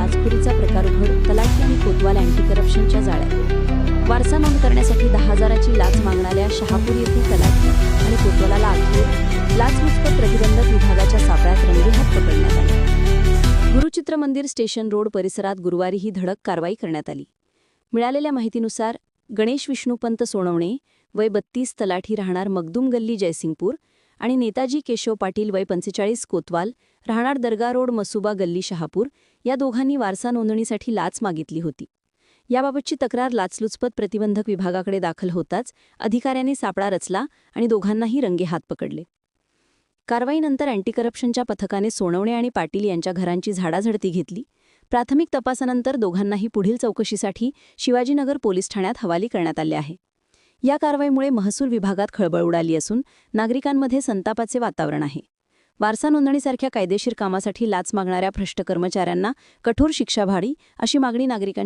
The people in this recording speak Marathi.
लाचखोरीचा प्रकार उघड तलाठी आणि कोतवाल अँटी करप्शनच्या जाळ्यात. वारसा नोंद करण्यासाठी दहा हजाराची लाच मागणाऱ्या शहापूर येथील तलाठी आणि कोतवालाला अखेर लाचलुचपत प्रतिबंधक विभागाच्या सापळ्यात रंगेहात पकडण्यात आले. गुरुचित्र मंदिर स्टेशन रोड परिसरात गुरुवारी ही धडक कारवाई करण्यात आली. मिळालेल्या माहितीनुसार गणेश विष्णुपंत सोनवणे वय बत्तीस तलाठी राहणार मगदूम गल्ली जयसिंगपूर आणि नेताजी केशव पाटील वय पंचेचाळीस कोतवाल राहणार दर्गा रोड मसुबा गल्ली शहापूर या दोघांनी वारसा नोंदणीसाठी लाच मागितली होती. याबाबतची तक्रार लाचलुचपत प्रतिबंधक विभागाकडे दाखल होताच अधिकाऱ्याने सापळा रचला आणि दोघांनाही रंगेहात पकडले. कारवाईनंतर अँटी करप्शनच्या पथकाने सोनवणे आणि पाटील यांच्या घरांची झाडाझडती घेतली. प्राथमिक तपासानंतर दोघांनाही पुढील चौकशीसाठी शिवाजीनगर पोलीस ठाण्यात हवाली करण्यात आले आहे. या कारवाईमुळे महसूल विभागात खळबळ उडाली असून नागरिकांमध्ये संतापाचे वातावरण आहे. वारसा नोंदणीसारख्या कायदेशीर कामासाठी लाच मागणाऱ्या भ्रष्ट कर्मचाऱ्यांना कठोर शिक्षा भाडी अशी मागणी नागरिकांची